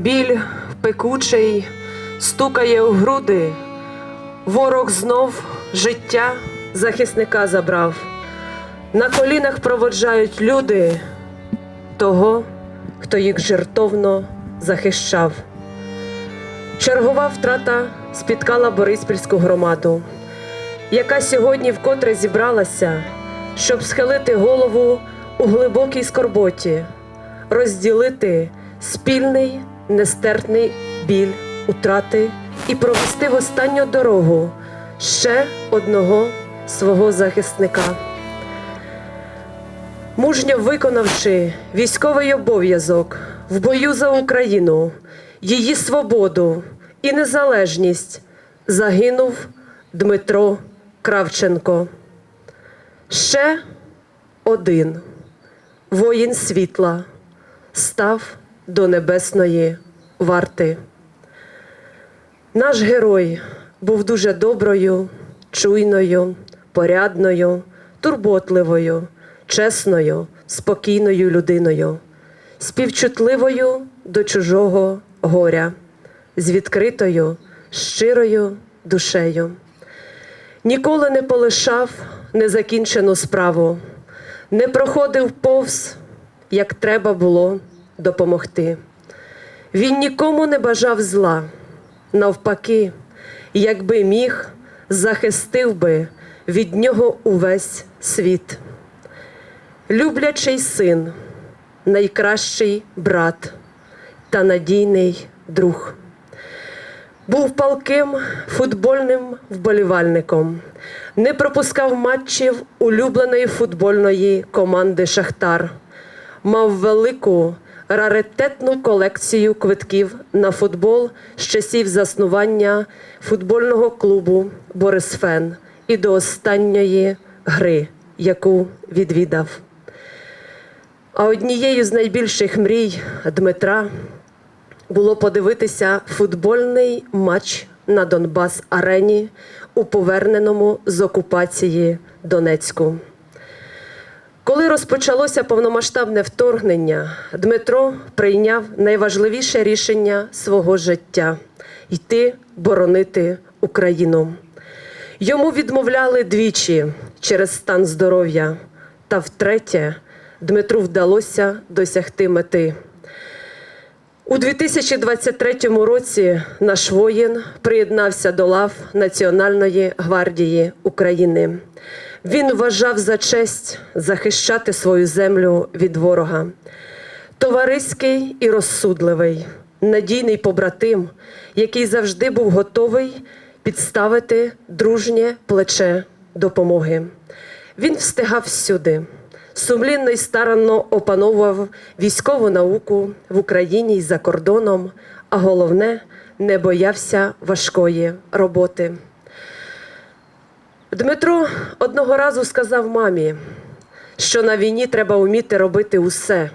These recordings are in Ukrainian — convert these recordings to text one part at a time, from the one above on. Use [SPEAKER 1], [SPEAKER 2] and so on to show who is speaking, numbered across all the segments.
[SPEAKER 1] Біль пекучий стукає у груди, ворог знов життя захисника забрав. На колінах проводжають люди того, хто їх жертовно захищав. Чергова втрата спіткала Бориспільську громаду, яка сьогодні вкотре зібралася, щоб схилити голову у глибокій скорботі, розділити спільний нестерпний біль утрати і провести в останню дорогу ще одного свого захисника. Мужньо виконавши військовий обов'язок в бою за Україну, її свободу і незалежність, загинув Дмитро Кравченко. Ще один воїн світла став до небесної варти. Наш герой був дуже доброю, чуйною, порядною, турботливою, чесною, спокійною людиною, співчутливою до чужого горя, з відкритою, щирою душею. Ніколи не полишав незакінчену справу, не проходив повз, як треба було допомогти. Він нікому не бажав зла, навпаки, якби міг, захистив би від нього увесь світ. Люблячий син, найкращий брат та надійний друг. Був палким футбольним вболівальником, не пропускав матчів улюбленої футбольної команди Шахтар, мав велику раритетну колекцію квитків на футбол з часів заснування футбольного клубу Борисфен і до останньої гри, яку відвідав. А однією з найбільших мрій Дмитра було подивитися футбольний матч на Донбас Арені у поверненому з окупації Донецьку. Коли розпочалося повномасштабне вторгнення, Дмитро прийняв найважливіше рішення свого життя йти боронити Україну. Йому відмовляли двічі через стан здоров'я, та втретє Дмитру вдалося досягти мети. У 2023 році наш воїн приєднався до лав Національної гвардії України. Він вважав за честь захищати свою землю від ворога. Товариський і розсудливий, надійний побратим, який завжди був готовий підставити дружнє плече допомоги. Він встигав всюди, сумлінно і старанно опановував військову науку в Україні і за кордоном, а головне, не боявся важкої роботи. Дмитро одного разу сказав мамі, що на війні треба вміти робити усе,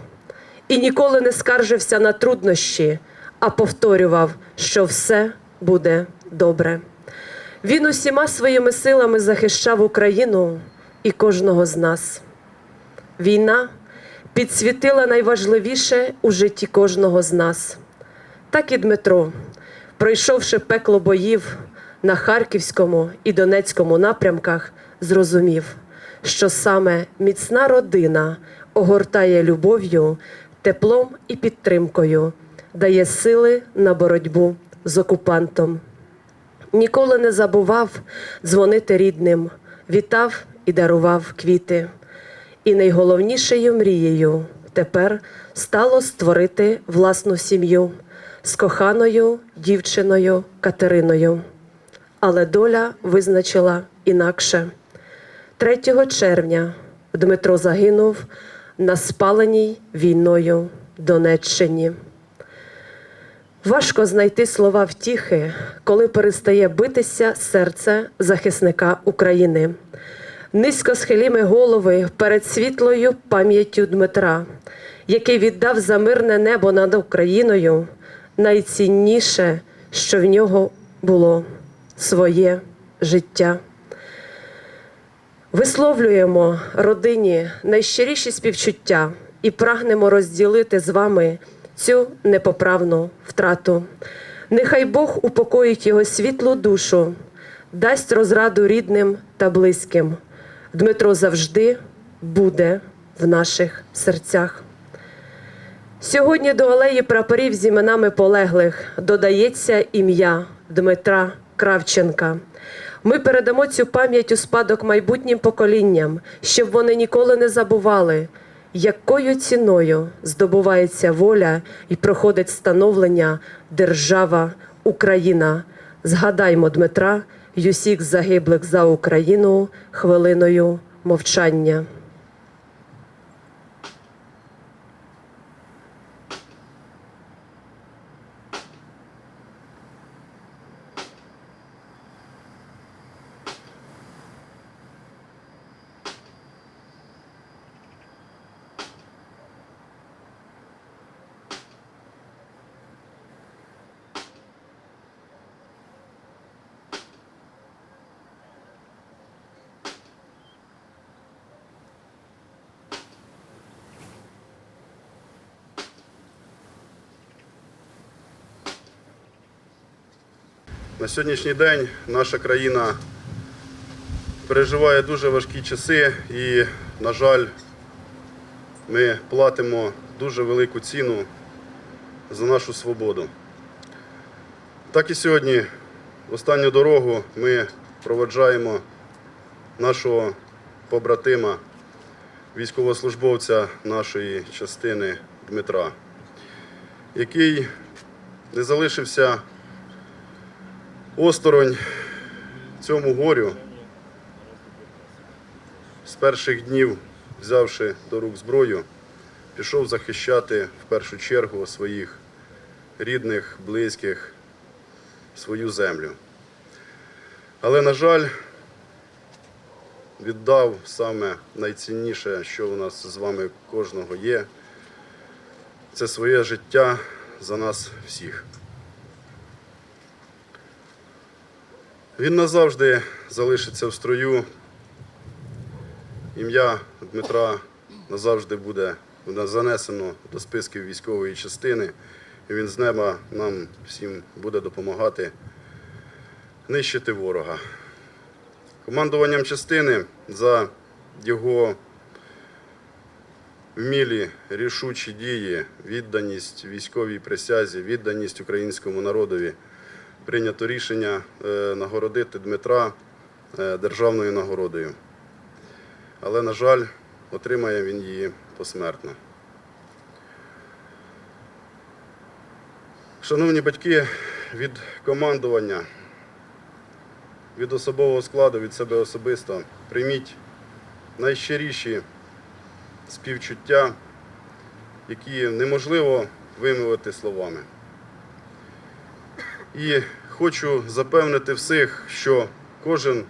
[SPEAKER 1] і ніколи не скаржився на труднощі, а повторював, що все буде добре. Він усіма своїми силами захищав Україну і кожного з нас. Війна підсвітила найважливіше у житті кожного з нас. Так і Дмитро, пройшовши пекло боїв на Харківському і Донецькому напрямках, зрозумів, що саме міцна родина огортає любов'ю, теплом і підтримкою, дає сили на боротьбу з окупантом. Ніколи не забував дзвонити рідним, вітав і дарував квіти. І найголовнішою мрією тепер стало створити власну сім'ю з коханою дівчиною Катериною. Але доля визначила інакше. 3 червня Дмитро загинув на спаленій війною Донеччині. Важко знайти слова втіхи, коли перестає битися серце захисника України. Низько схиліми голови перед світлою пам'яттю Дмитра, який віддав за мирне небо над Україною найцінніше, що в нього було своє життя. Висловлюємо родині найщиріші співчуття і прагнемо розділити з вами цю непоправну втрату. Нехай Бог упокоїть його світлу душу, дасть розраду рідним та близьким. Дмитро завжди буде в наших серцях. Сьогодні до алеї прапорів з іменами полеглих додається ім'я Дмитра Кравченка. Ми передамо цю пам'ять у спадок майбутнім поколінням, щоб вони ніколи не забували, якою ціною здобувається воля і проходить становлення держава Україна. Згадаймо Дмитра й усіх загиблих за Україну хвилиною мовчання.
[SPEAKER 2] На сьогоднішній день наша країна переживає дуже важкі часи і, на жаль, ми платимо дуже велику ціну за нашу свободу. Так і сьогодні, в останню дорогу, ми проведжаємо нашого побратима, військовослужбовця нашої частини Дмитра, який не залишився осторонь цьому горю, з перших днів, взявши до рук зброю, пішов захищати в першу чергу своїх рідних, близьких, свою землю. Але, на жаль, віддав саме найцінніше, що у нас з вами кожного є, це своє життя за нас всіх. Він назавжди залишиться в строю. Ім'я Дмитра назавжди буде занесено до списків військової частини, і він з неба нам всім буде допомагати нищити ворога. Командуванням частини за його вмілі рішучі дії, відданість військовій присязі, відданість українському народові прийнято рішення е, нагородити Дмитра е, державною нагородою. Але, на жаль, отримає він її посмертно. Шановні батьки, від командування, від особового складу, від себе особисто, прийміть найщиріші співчуття, які неможливо вимовити словами. І хочу запевнити всіх, що кожен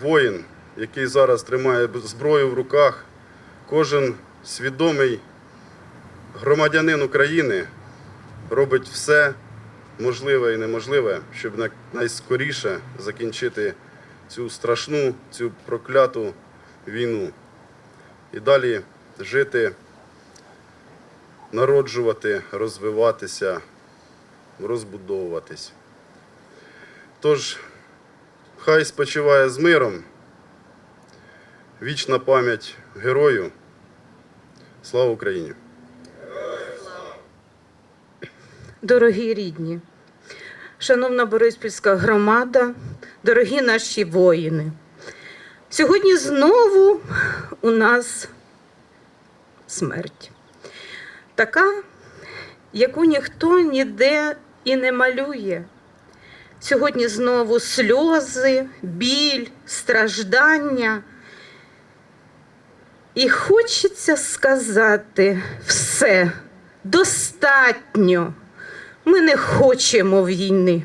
[SPEAKER 2] воїн, який зараз тримає зброю в руках, кожен свідомий громадянин України робить все можливе і неможливе, щоб на- найскоріше закінчити цю страшну, цю прокляту війну. І далі жити, народжувати, розвиватися розбудовуватись. Тож, хай спочиває з миром. Вічна пам'ять герою. Слава Україні!
[SPEAKER 3] Дорогі рідні, шановна Бориспільська громада, дорогі наші воїни. Сьогодні знову у нас смерть. Така, яку ніхто ніде і не малює. Сьогодні знову сльози, біль, страждання. І хочеться сказати все достатньо. Ми не хочемо війни.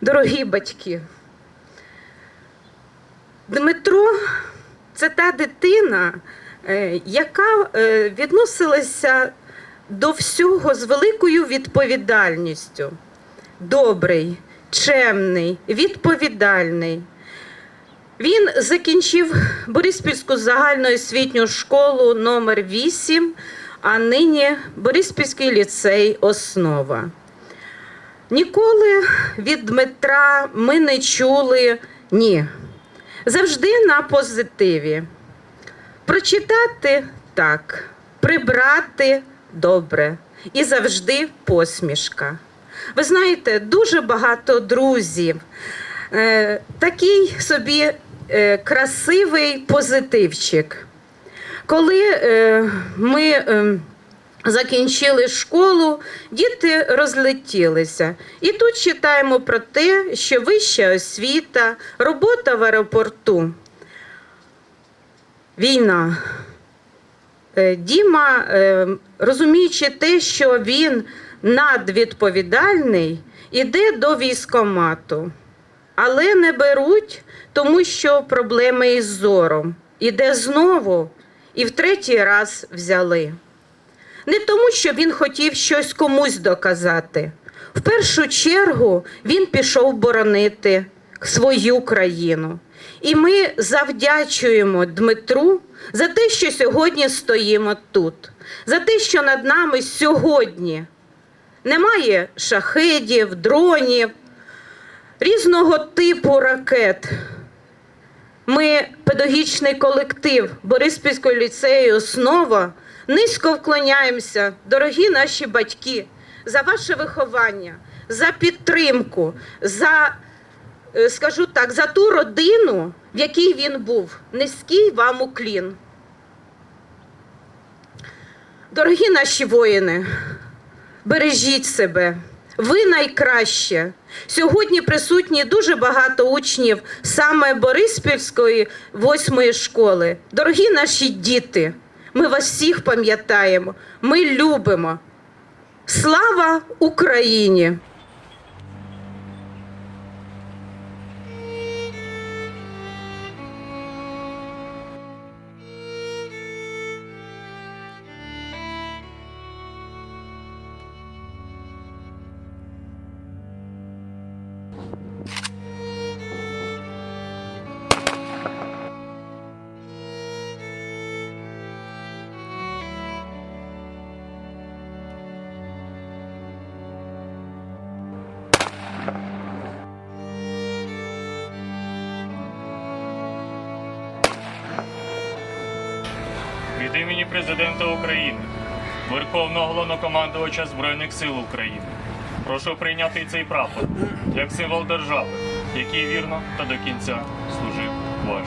[SPEAKER 3] Дорогі батьки, Дмитро це та дитина, е, яка е, відносилася до всього з великою відповідальністю. Добрий, чемний, відповідальний. Він закінчив Бориспільську загальноосвітню школу номер 8 а нині Бориспільський ліцей Основа. Ніколи від Дмитра ми не чули ні. Завжди на позитиві. Прочитати так, прибрати добре і завжди посмішка. Ви знаєте, дуже багато друзів. Е, такий собі е, красивий позитивчик. Коли е, ми е, закінчили школу, діти розлетілися. І тут читаємо про те, що вища освіта, робота в аеропорту. Війна. Е, Діма, е, розуміючи те, що він надвідповідальний, іде до військомату, але не беруть, тому що проблеми із зором. Іде знову і в третій раз взяли. Не тому, що він хотів щось комусь доказати. В першу чергу він пішов боронити свою країну. І ми завдячуємо Дмитру за те, що сьогодні стоїмо тут, за те, що над нами сьогодні немає шахедів, дронів, різного типу ракет. Ми, педагогічний колектив Бориспільського ліцею Основа, низько вклоняємося, дорогі наші батьки, за ваше виховання, за підтримку, за, скажу так, за ту родину, в якій він був. Низький вам уклін. Дорогі наші воїни, бережіть себе. Ви найкраще. Сьогодні присутні дуже багато учнів саме Бориспільської восьмої школи. Дорогі наші діти, ми вас всіх пам'ятаємо, ми любимо. Слава Україні!
[SPEAKER 4] Від імені Президента України, Верховного головнокомандувача Збройних сил України. Прошу прийняти цей прапор як символ держави, який вірно та до кінця служив ваш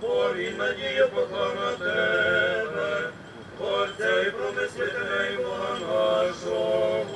[SPEAKER 5] Твого, надія він надію поклав на Тебе, Отця і промислителя Бога нашого.